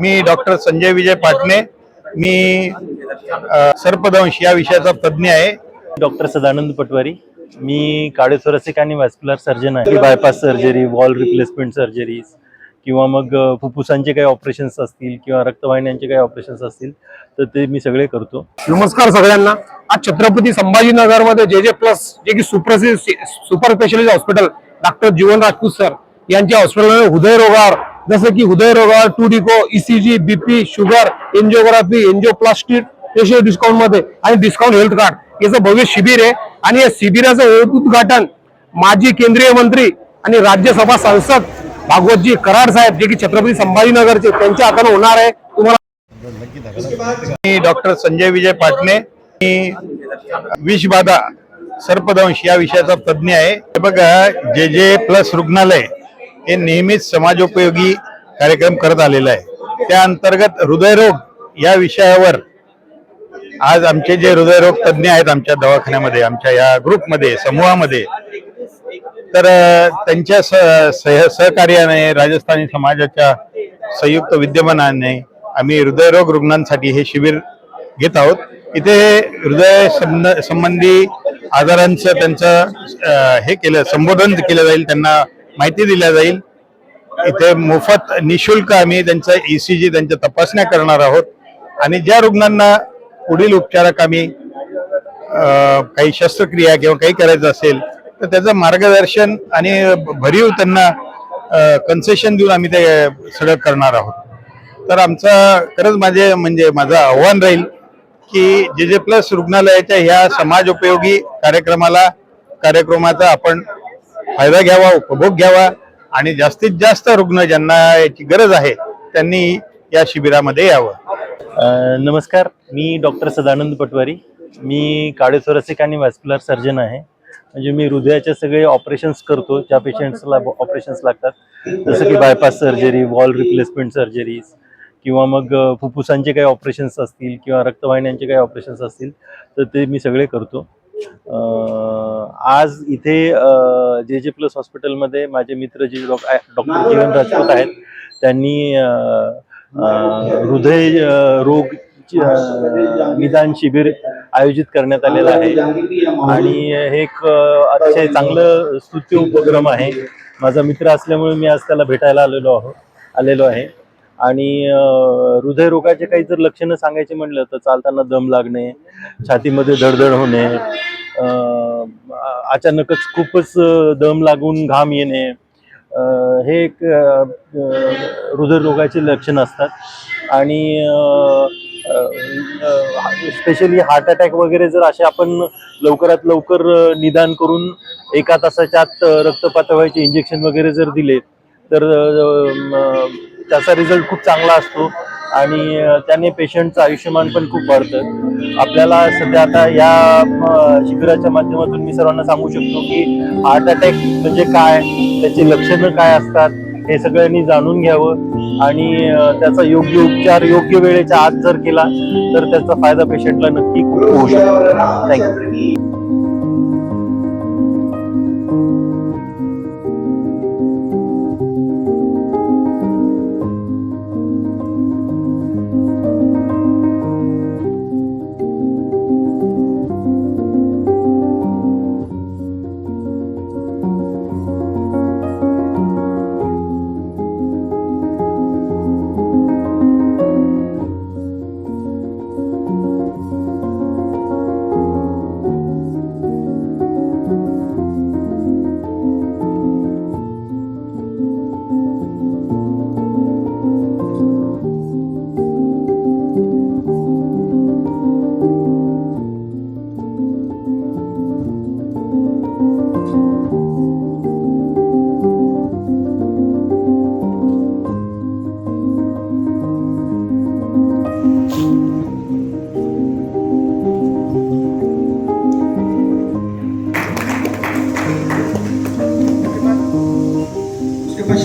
मी doctor Sanjay Vijay Patne. मी सर्पदंश या विषयाचा तज्ज्ञ आहे. डॉक्टर सदानंद पटवारी. मी कार्डिओथोरॅसिक आणि वॅस्क्युलर सर्जन आहे. Bypass surgery valve replacement surgeries किंवा मग फुफ्फुसांचे काही ऑपरेशन्स असतील किंवा रक्तवाहिन्यांचे काही ऑपरेशन्स असतील तर ते मी सगळे करतो. नमस्कार सगळ्यांना. आज छत्रपती संभाजीनगरमध्ये जे जे प्लस जे की सुप्रसिद्ध super specialist hospital doctor Jeevan Rajput sir यांच्या हॉस्पिटलमध्ये हृदयरोगावर जसं की हृदयरोगावर two D echo ECG BP sugar angiography angioplastic special डिस्काउंटमध्ये. आणि डिस्काउंट हेल्थ कार्ड याचं भव्य शिबिर आहे. आणि या शिबिराचं उद्घाटन माजी केंद्रीय मंत्री आणि राज्यसभा सांसद भागवतजी कराड साहेब जे की छत्रपती संभाजीनगरचे त्यांच्या हाताने होणार आहे. तुम्हाला मी डॉक्टर संजय विजय पाटणे. मी विषबाधा सर्पदंश या विषयाचा तज्ज्ञ आहे. हे बघा जे जे प्लस रुग्णालय हे नेहमीच समाजोपयोगी कार्यक्रम करत आलेलं आहे. त्या अंतर्गत हृदयरोग या विषयावर आज आमचे जे हृदयरोग तज्ज्ञ आहेत आमच्या दवाखान्यामध्ये आमच्या या ग्रुपमध्ये समूहामध्ये तर त्यांच्या स- सह सहकार्याने राजस्थानी समाजाच्या संयुक्त विद्यमानाने आम्ही हृदयरोग रुग्णांसाठी हे शिबिर घेत आहोत. इथे हृदय संबंध- संबंधी आजारांचं त्यांचं हे केलं संबोधन केलं जाईल त्यांना माहिती दिल्या जाईल. इथे मोफत निशुल्क आम्ही त्यांचं ईसीजी त्यांच्या तपासण्या करणार आहोत. आणि ज्या रुग्णांना पुढील उपचाराक आम्ही काही शस्त्रक्रिया किंवा काही करायचं असेल तर त्याचं मार्गदर्शन आणि भरीव त्यांना कन्सेशन देऊन आम्ही ते सगळं करणार आहोत. तर आमचं खरंच माझे म्हणजे माझं आव्हान राहील की जे जे प्लस रुग्णालयाच्या ह्या समाजोपयोगी कार्यक्रमाला कार्यक्रमाचा आपण फायदा घ्यावा उपभोग घ्यावा आणि जास्तीत जास्त रुग्ण ज्यांना याची गरज आहे त्यांनी या शिबिरामध्ये यावं. नमस्कार मी डॉक्टर सदानंद पटवारी. मी कार्डिओथोरॅसिक आणि वॅस्क्युलर सर्जन आहे. म्हणजे मी हृदयाचे सगळे ऑपरेशन्स करतो ज्या पेशंट्सला ऑपरेशन्स लागतात जसं की bypass surgery valve replacement surgeries किंवा मग फुफ्फुसांचे काही ऑपरेशन्स असतील किंवा रक्तवाहिन्यांचे काही ऑपरेशन्स असतील तर ते मी सगळे करतो. आज इथे जे जे प्लस हॉस्पिटलमध्ये माझे मित्र जे डॉक्टर जीवन राजपूत आहेत त्यांनी हृदय रोग निदान शिबिर आयोजित करण्यात आलेलं आहे. आणि हे एक अतिशय चांगलं स्तुत्य उपक्रम आहे. माझा मित्र असल्यामुळे मी आज त्याला भेटायला आलेलो आहो आलेलो आहे. आणि हृदयरोगाचे काही जर लक्षणं सांगायचे म्हणलं तर चालताना दम लागणे छातीमध्ये धडधड होणे अचानकच खूपच दम लागून घाम येणे हे एक हृदयरोगाचे लक्षण असतात. आणि स्पेशली हार्ट अटॅक वगैरे जर असे आपण लवकरात लवकर निदान करून एका तासाच्या आत अ, रक्तपात व्हायचे इंजेक्शन वगैरे जर दिले तर त्याचा रिझल्ट खूप चांगला असतो. आणि त्याने पेशंटचं आयुष्यमान पण खूप वाढतं. आपल्याला सध्या आता या शिबिराच्या माध्यमातून मी सर्वांना सांगू शकतो की हार्ट अटॅक म्हणजे काय त्याची लक्षणं काय असतात हे सगळ्यांनी जाणून घ्यावं. आणि त्याचा योग्य उपचार योग्य वेळेच्या आत जर केला तर त्याचा फायदा पेशंटला नक्की खूप होऊ शकतो. थँक्यू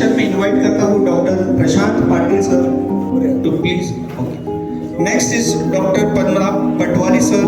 पश्चात मैं इनवाइट करता हूँ doctor Prashant Patil sir to please okay next is doctor Padmanabh Patwari sir